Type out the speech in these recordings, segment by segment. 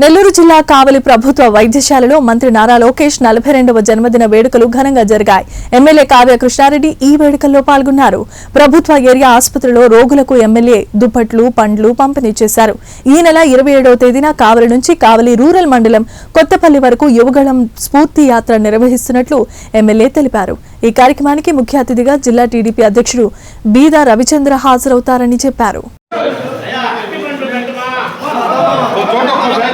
నెల్లూరు జిల్లా కావలి ప్రభుత్వ వైద్యశాలలో మంత్రి నారా లోకేష్ నలభై రెండవ జన్మదిన వేడుకలు ఘనంగా జరిగాయి. ఎమ్మెల్యే కావ్య కృష్ణారెడ్డి ఈ వేడుకల్లో పాల్గొన్నారు. ప్రభుత్వ ఏరియా ఆసుపత్రిలో రోగులకు ఎమ్మెల్యే దుప్పట్లు పండ్లు పంపిణీ చేశారు. ఈ నెల ఇరవై ఏడవ తేదీన కావలి నుంచి కావలి రూరల్ మండలం కొత్తపల్లి వరకు యువగళం స్ఫూర్తి యాత్ర నిర్వహిస్తున్నట్లు ఎమ్మెల్యే తెలిపారు. ఈ కార్యక్రమానికి ముఖ్య అతిథిగా జిల్లా టీడీపీ అధ్యక్షుడు బీదా రవిచంద్ర హాజరవుతారని చెప్పారు.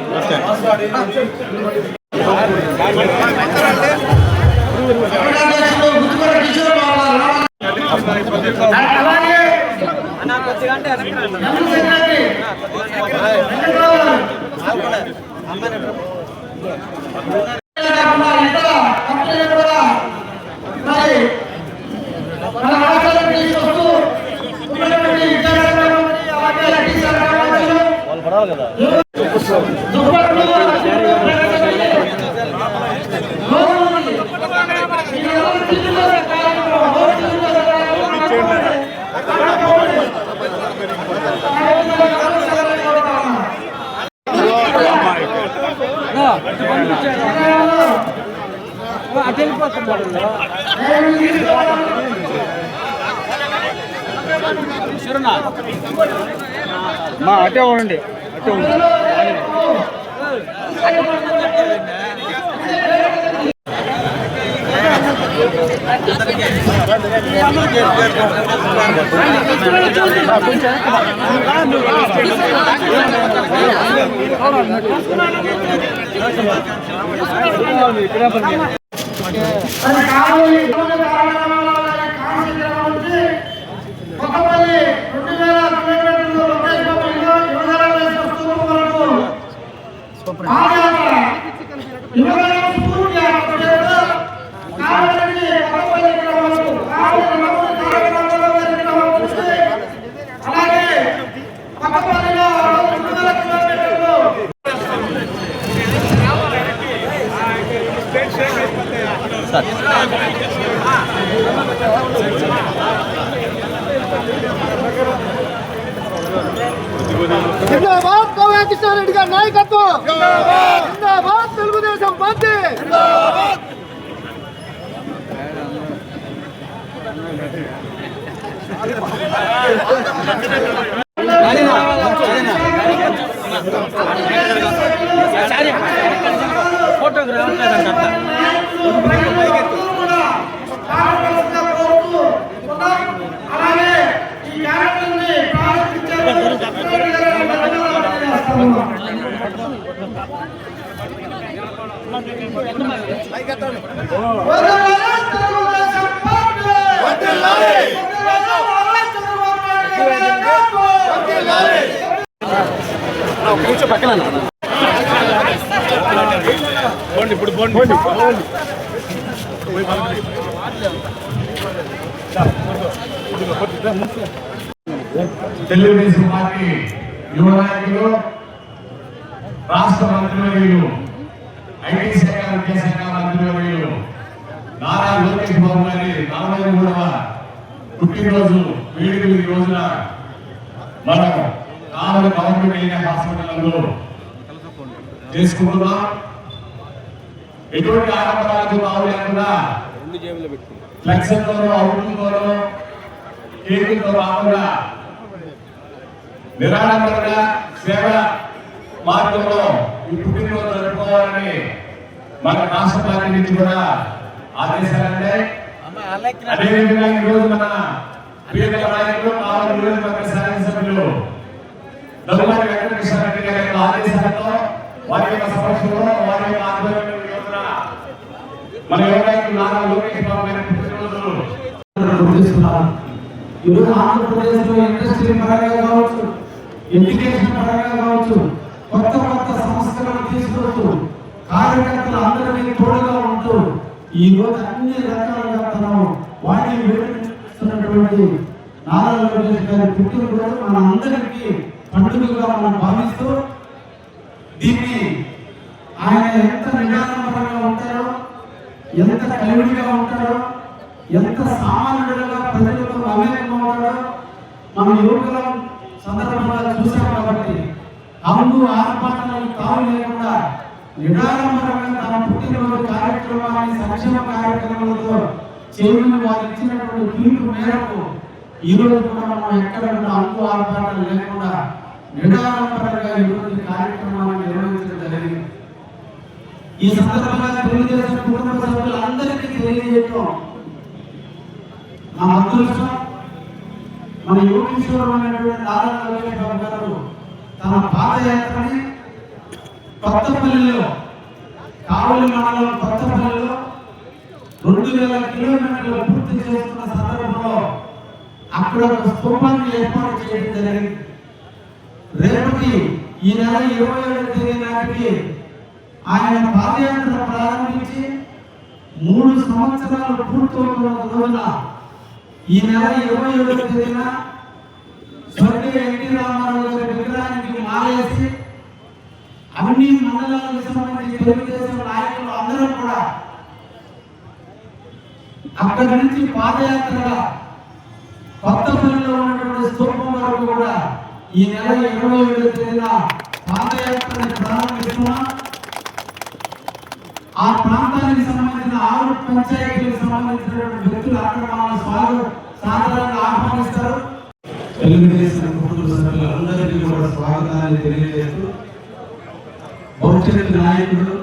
అటు వెళ్ళిపోతున్నాడు మా అటే ఉండండి. అటే ఉండండి అది కావాలి ఇబ్బంది కాశీ గ్రామం నుంచి కొత్తపల్లి రెండు వేల కిలోమీటర్లు లోకేష్ బాబు ఇల్లు యువగల వేసిన స్తూపం వరకు పాదయాత్ర యువగల స్ఫూర్తి యాత్ర చేస్తూ కావలి నుంచి కొత్తపల్లి గ్రామం వరకు కావలి నమూరు కార్యక్రమాల్లో వారి గ్రామం నుంచి అలాగే కొత్తపల్లిలో రెండు వేల కిలోమీటర్లు జిందాబాద్ కవ్య కిషారెడ్డి గారి నాయకత్వం జిందాబాద్ తెలుగుదేశం పార్టీ ఫోటోగ్రాఫ్ లేదంట కార్యక్రమంగా కోరుతూ ఉన్నాం. అలాగే ఈ కార్యక్రమాన్ని ప్రారంభించారు కృష్ణారెడ్డి గారు ధన్యవాదాలు తెలియజేస్తాము. వందనాలు తెలుగుదేశం పార్టీ! వందనాలు చంద్రబాబు నాయుడు గారి నాయకత్వం! కూర్చో పక్కన తెలుగుదేశం పార్టీ యువ నాయకులు రాష్ట్ర మంత్రివర్యులు ఐటీ శాఖ విద్యాశాఖ మంత్రివర్యులు నారా లోకేష్ బాబు గారి నలభై మూడవ పుట్టినరోజు వేడుకలు ఈ రోజున మనం కావలి గవర్నమెంట్ ఏరియా హాస్పిటల్లో చేసుకుంటున్నాం. ఎటువంటి ఆడంబరాలకు బాగు లేకుండా ఫ్లెక్సర్లోనూ అవుట్లలోనూ కేకులతో రాకుండా నిరాడంబరంగా సేవ మార్గంలో ఈ పుట్టినరోజు జరుపుకోవాలని మన రాష్ట్ర పార్టీ నుంచి కూడా ఆదేశాలంటే అదేవిధంగా ఈ రోజు మన ప్రియతమ నాయకులు కావాలి నియోజకవర్గ శాసనసభ్యులు దగ్గుమాటి వెంకటకృష్ణారెడ్డి గారి యొక్క ఆదేశాలతో వారి యొక్క సమక్షంలో వారి యొక్క ఆధ్వర్యంలో ఈ రోజున మన యువ నాయకులు నారా లోకేష్ బాబు గారి పుట్టినరోజు గుర్తిస్తున్నారు ఈరోజు ఆంధ్రప్రదేశ్లో ఇండస్ట్రీ పరంగా కావచ్చు ఎడ్యుకేషన్ పరంగా కావచ్చు కొత్త కొత్త తీసుకొస్తూ కార్యకర్తలు తోడుగా ఉంటూ ఈ రోజు అన్ని రకాలుగా మనం వాటిని వేడుస్తున్నటువంటి నారా లోకేష్ గారి పుట్టినరోజు మన అందరికీ పండుగగా మనం భావిస్తూ దీన్ని ఆయన ఎంత నిదానపరంగా ఉంటారో ఎంత కలివిడిగా ఉంటారో ఎంత సామాన్యుడుగా ప్రజలతో మమేకమవుతాడో మన యువకుల సందర్భంగా చూసాం కాబట్టి హంగు ఆర్పాటలకు తావు లేకుండా నిడారంభరంగా తన పుట్టినరోజు కార్యక్రమాన్ని సంక్షేమ కార్యక్రమాలతో చేయమని వారు ఇచ్చినటువంటి పిలుపు మేరకు ఈరోజు కూడా మనం ఎక్కడ కూడా ఆర్భాటాలు లేకుండా నిడారంభరంగా ఈరోజు కార్యక్రమాన్ని నిర్వహించడం జరిగింది. ఈ సందర్భంగా తెలుగుదేశం కుటుంబ సభ్యులందరికీ తెలియజేయటం నా అదృష్టం. మన యోగేశ్వరమైనటువంటి నారా లోకేష్ బాబు గారు తన పాదయాత్రని కొత్తపల్లిలో కావలి మండలం కొత్తపల్లిలో రెండు వేల కిలోమీటర్లు పూర్తి చేస్తున్న సందర్భంలో అక్కడ ఒక స్థూపాన్ని ఏర్పాటు చేయడం జరిగింది. రేపటి ఈ నెల ఇరవై ఏడు తేదీ నాటికి ఆయన పాదయాత్ర ప్రారంభించి మూడు సంవత్సరాలు పూర్తవుతున్న రోజున ఈ నెల ఇరవై ఏడవ తేదీన స్వర్గీయ ఎన్టీ రామారావు గారి విగ్రహానికి మాలేసి అన్ని మండలాలకు సంబంధించి తెలుగుదేశం నాయకులు అందరూ కూడా అక్కడి నుంచి పాదయాత్రగా కొత్తపల్లిలో ఉన్నటువంటి స్థూపం వరకు కూడా ఈ నెల ఇరవై ఏడవ తేదీన పాదయాత్రని ప్రారంభిస్తున్నాం. ఆ ప్రాంతానికి సంబంధించిన ఆరు పంచాయతీలకు సంబంధించినటువంటి వ్యక్తులు అక్కడ మన స్వాగతం సాధారణంగా ఆహ్వానిస్తారు. తెలుగుదేశం కుటుంబ సభ్యులందరికీ కూడా స్వాగతాన్ని తెలియజేస్తూ భవిష్యత్తు నాయకుడు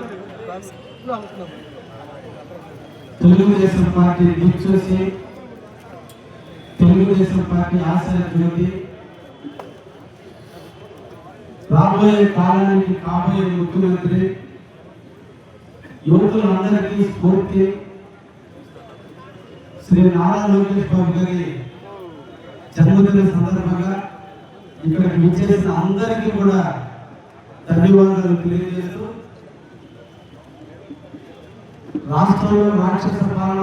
తెలుగుదేశం పార్టీ చూసి తెలుగుదేశం పార్టీ ఆశ్రయించింది రాబోయే కాలానికి కాబోయే ముఖ్యమంత్రి యువకులందరికీ స్ఫూర్తి. శ్రీ నారా లోకేష్ బాబు గారి జన్మదిన సందర్భంగా ఇక్కడికి విచ్చేసిన అందరికీ కూడా ధన్యవాదాలు తెలియజేస్తూ రాష్ట్రంలో రాక్షస పాలన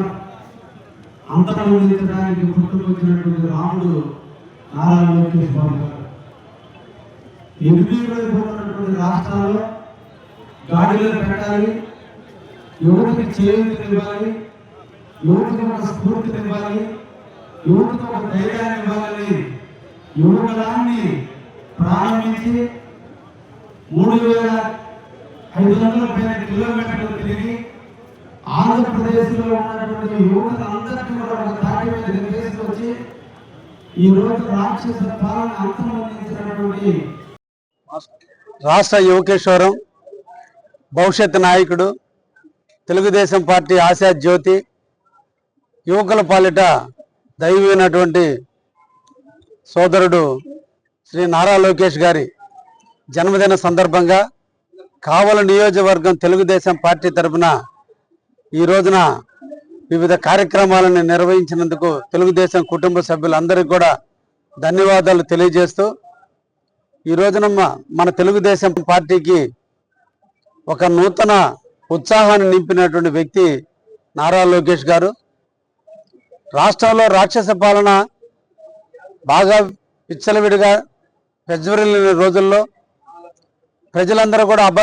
అంతమొందించడానికి పుట్టుకొచ్చినటువంటి రాముడు నారా లోకేష్ బాబు గారు. ఎదుగుపోతున్నటువంటి రాష్ట్రాల్లో గాడిలో పెట్టాలి యువతకి చేయూతనివ్వాలి యువతకు ఒక స్ఫూర్తినివ్వాలి యువతకు ఒక ధైర్యాన్ని ఇవ్వాలని యువకులాన్ని ప్రారంభించి మూడు వేల ఐదు వందల పైన కిలోమీటర్లు తిరిగి ఆంధ్రప్రదేశ్లో ఉన్నటువంటి యువత అందరికీ కూడా ఒక తాటి మీద వచ్చి ఈ రోజు రాక్షస పాలన అంతమందించినటువంటి రాష్ట్ర యువకేశ్వరం భవిష్యత్ నాయకుడు తెలుగుదేశం పార్టీ ఆశా జ్యోతి యువకుల పాలిట దైవమైనటువంటి సోదరుడు శ్రీ నారా లోకేష్ గారి జన్మదిన సందర్భంగా కావల నియోజకవర్గం తెలుగుదేశం పార్టీ తరఫున ఈ రోజున వివిధ కార్యక్రమాలను నిర్వహించినందుకు తెలుగుదేశం కుటుంబ సభ్యులందరికీ కూడా ధన్యవాదాలు తెలియజేస్తూ ఈ రోజున మన తెలుగుదేశం పార్టీకి ఒక నూతన ఉత్సాహాన్ని నింపినటువంటి వ్యక్తి నారా లోకేష్ గారు. రాష్ట్రంలో రాక్షస పాలన బాగా విచ్చలవిడిగా పెజ్వరిల్లిన రోజుల్లో ప్రజలందరూ కూడా అబద్ధ